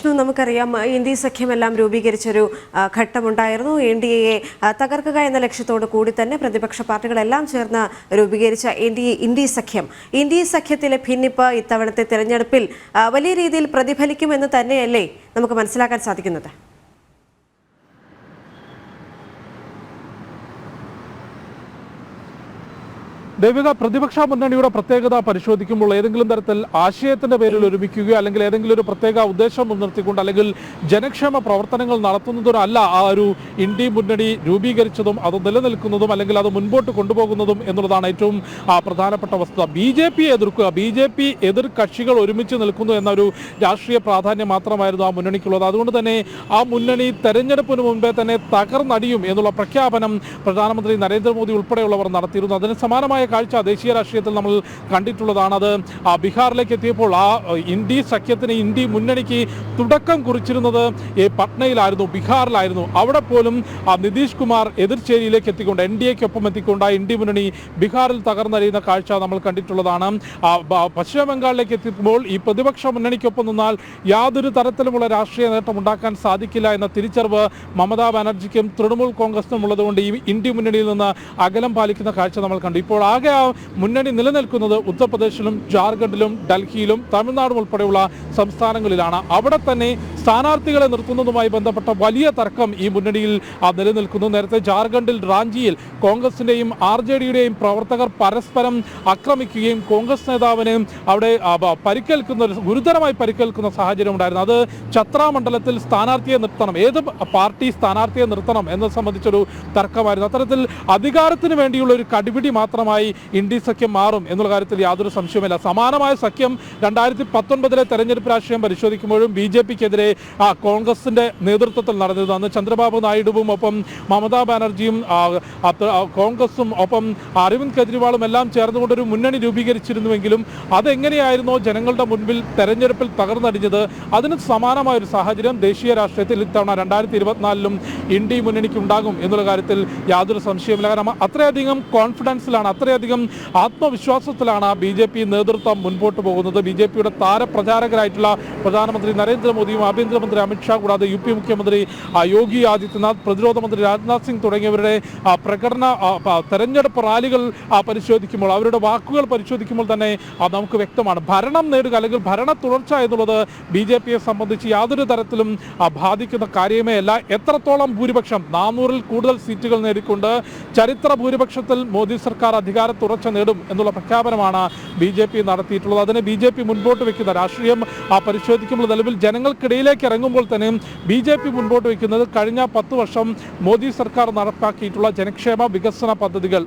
വിഷ്ണു നമുക്കറിയാം ഇന്ത്യ സഖ്യമെല്ലാം രൂപീകരിച്ചൊരു ഘട്ടമുണ്ടായിരുന്നു. എൻ ഡി എയെ തകർക്കുക എന്ന ലക്ഷ്യത്തോടു കൂടി തന്നെ പ്രതിപക്ഷ പാർട്ടികളെല്ലാം ചേർന്ന് രൂപീകരിച്ച എൻ ഡി ഇന്ത്യ സഖ്യം. ഇന്ത്യ സഖ്യത്തിലെ ഭിന്നിപ്പ് ഇത്തവണത്തെ തിരഞ്ഞെടുപ്പിൽ വലിയ രീതിയിൽ പ്രതിഫലിക്കുമെന്ന് തന്നെയല്ലേ നമുക്ക് മനസ്സിലാക്കാൻ സാധിക്കുന്നത്? ദേവിക പ്രതിപക്ഷ മുന്നണിയുടെ പ്രത്യേകത പരിശോധിക്കുമ്പോൾ ഏതെങ്കിലും തരത്തിൽ ആശയത്തിന്റെ പേരിൽ ഒരുമിക്കുകയോ അല്ലെങ്കിൽ ഏതെങ്കിലും ഒരു പ്രത്യേക ഉദ്ദേശം മുൻനിർത്തിക്കൊണ്ട് അല്ലെങ്കിൽ ജനക്ഷേമ പ്രവർത്തനങ്ങൾ നടത്തുന്നതിനല്ല ആ ഒരു ഇന്ത്യ മുന്നണി രൂപീകരിച്ചതും അത് നിലനിൽക്കുന്നതും അല്ലെങ്കിൽ അത് മുൻപോട്ട് കൊണ്ടുപോകുന്നതും എന്നുള്ളതാണ് ഏറ്റവും പ്രധാനപ്പെട്ട വസ്തുത. ബി ജെ പി എതിർക്കുക. ബി ജെ പി എതിർ കക്ഷികൾ ഒരുമിച്ച് നിൽക്കുന്നു എന്നൊരു രാഷ്ട്രീയ പ്രാധാന്യം മാത്രമായിരുന്നു ആ മുന്നണിക്കുള്ളത്. അതുകൊണ്ട് തന്നെ ആ മുന്നണി തെരഞ്ഞെടുപ്പിന് മുൻപേ തന്നെ തകർന്നടിയും എന്നുള്ള പ്രഖ്യാപനം പ്രധാനമന്ത്രി നരേന്ദ്രമോദി ഉൾപ്പെടെയുള്ളവർ നടത്തിയിരുന്നു. അതിന് സമാനമായ കാഴ്ച ദേശീയ രാഷ്ട്രീയത്തിൽ നമ്മൾ കണ്ടിട്ടുള്ളതാണ്. അത് ആ ബീഹാറിലേക്ക് എത്തിയപ്പോൾ ആ ഇന്ത്യ സഖ്യത്തിന് ഇന്ത്യ മുന്നണിക്ക് തുടക്കം കുറിച്ചിരുന്നത് പട്നയിലായിരുന്നു ബീഹാറിലായിരുന്നു. അവിടെ പോലും നിതീഷ് കുമാർ എതിർചേരിയിലേക്ക് എത്തിക്കൊണ്ട് എൻ ഡി എക്കൊപ്പം എത്തിക്കൊണ്ട് ആ ഇന്ത്യ മുന്നണി ബീഹാറിൽ തകർന്നറിയുന്ന കാഴ്ച നമ്മൾ കണ്ടിട്ടുള്ളതാണ്. പശ്ചിമ ബംഗാളിലേക്ക് എത്തിയപ്പോൾ ഈ പ്രതിപക്ഷ മുന്നണിക്കൊപ്പം നിന്നാൽ യാതൊരു തരത്തിലുമുള്ള രാഷ്ട്രീയ നേട്ടം ഉണ്ടാക്കാൻ സാധിക്കില്ല എന്ന തിരിച്ചറിവ് മമതാ ബാനർജിക്കും തൃണമൂൽ കോൺഗ്രസിനും ഉള്ളതുകൊണ്ട് ഈ ഇന്ത്യ മുന്നണിയിൽ നിന്ന് അകലം പാലിക്കുന്ന കാഴ്ച നമ്മൾ കണ്ടു. ഇപ്പോൾ ആകെ മുന്നണി നിലനിൽക്കുന്നത് ഉത്തർപ്രദേശിലും ജാർഖണ്ഡിലും ഡൽഹിയിലും തമിഴ്നാടും ഉൾപ്പെടെയുള്ള സംസ്ഥാനങ്ങളിലാണ്. അവിടെ തന്നെ സ്ഥാനാർത്ഥികളെ നിർത്തുന്നതുമായി ബന്ധപ്പെട്ട വലിയ തർക്കം ഈ മുന്നണിയിൽ നിലനിൽക്കുന്നു. നേരത്തെ ജാർഖണ്ഡിൽ റാഞ്ചിയിൽ കോൺഗ്രസിന്റെയും ആർ ജെ ഡിയുടെയും പ്രവർത്തകർ പരസ്പരം ആക്രമിക്കുകയും കോൺഗ്രസ് നേതാവിന് അവിടെ പരിക്കേൽക്കുന്ന ഗുരുതരമായി പരിക്കേൽക്കുന്ന സാഹചര്യം ഉണ്ടായിരുന്നു. അത് ഛത്ര മണ്ഡലത്തിൽ സ്ഥാനാർത്ഥിയെ നിർത്തണം. ഏത് പാർട്ടി സ്ഥാനാർത്ഥിയെ നിർത്തണം എന്നത് സംബന്ധിച്ചൊരു തർക്കമായിരുന്നു. അത്തരത്തിൽ അധികാരത്തിന് വേണ്ടിയുള്ള ഒരു കടിപിടി മാത്രമായി ഇന്ത്യ സഖ്യം മാറും എന്നുള്ള കാര്യത്തിൽ യാതൊരു സംശയവുമില്ല. സമാനമായ സഖ്യം രണ്ടായിരത്തി പത്തൊൻപതിലെ തെരഞ്ഞെടുപ്പ് രാഷ്ട്രീയം പരിശോധിക്കുമ്പോഴും ബി ജെ പിക്കെതിരെ ആ കോൺഗ്രസിന്റെ നേതൃത്വത്തിൽ നടന്നത്. അന്ന് ചന്ദ്രബാബു നായിഡുവും ഒപ്പം മമതാ ബാനർജിയും കോൺഗ്രസും ഒപ്പം അരവിന്ദ് കെജ്രിവാളും എല്ലാം ചേർന്നുകൊണ്ടൊരു മുന്നണി രൂപീകരിച്ചിരുന്നുവെങ്കിലും അതെങ്ങനെയായിരുന്നോ ജനങ്ങളുടെ മുൻപിൽ തെരഞ്ഞെടുപ്പിൽ തകർന്നടിഞ്ഞത്. അതിന് സമാനമായ ഒരു സാഹചര്യം ദേശീയ രാഷ്ട്രീയത്തിൽ ഇത്തവണ രണ്ടായിരത്തി ഇരുപത്തിനാലിലും ഇന്ത്യ മുന്നണിക്ക് ഉണ്ടാകും എന്നുള്ള കാര്യത്തിൽ യാതൊരു സംശയമില്ല കാരണം അത്രയധികം കോൺഫിഡൻസിലാണ് അത്രയധികം ആത്മവിശ്വാസത്തിലാണ് ബി ജെ പി നേതൃത്വം മുൻപോട്ട് പോകുന്നത്. ബി ജെ പിയുടെ താരപ്രചാരകരായിട്ടുള്ള പ്രധാനമന്ത്രി നരേന്ദ്രമോദിയും ആഭ്യന്തരമന്ത്രി അമിത്ഷാ കൂടാതെ യു പി മുഖ്യമന്ത്രി യോഗി ആദിത്യനാഥ് പ്രതിരോധ മന്ത്രി രാജ്നാഥ് സിംഗ് തുടങ്ങിയവരുടെ പ്രകടന തെരഞ്ഞെടുപ്പ് റാലികൾ പരിശോധിക്കുമ്പോൾ അവരുടെ വാക്കുകൾ പരിശോധിക്കുമ്പോൾ തന്നെ നമുക്ക് വ്യക്തമാണ്. ഭരണം നേടുക അല്ലെങ്കിൽ ഭരണ തുടർച്ച എന്നുള്ളത് ബി ജെ പിയെ സംബന്ധിച്ച് യാതൊരു തരത്തിലും ബാധിക്കുന്ന കാര്യമേ അല്ല. എത്രത്തോളം ഭൂരിപക്ഷം? നാനൂറിൽ കൂടുതൽ സീറ്റുകൾ നേടിക്കൊണ്ട് ചരിത്ര ഭൂരിപക്ഷത്തിൽ മോദി സർക്കാർ അധികാര തുടർച്ച നേടും എന്നുള്ള പ്രഖ്യാപനമാണ് ബി ജെ പി നടത്തിയിട്ടുള്ളത്. അതിനെ ബി ജെ പി മുൻപോട്ട് വെക്കുന്ന രാഷ്ട്രീയം പരിശോധിക്കുമ്പോൾ നിലവിൽ ജനങ്ങൾക്കിടയിലേക്ക് ഇറങ്ങുമ്പോൾ തന്നെ ബി ജെ പി മുൻപോട്ട് വയ്ക്കുന്നത് കഴിഞ്ഞ പത്ത് വർഷം മോദി സർക്കാർ നടപ്പാക്കിയിട്ടുള്ള ജനക്ഷേമ വികസന പദ്ധതികൾ.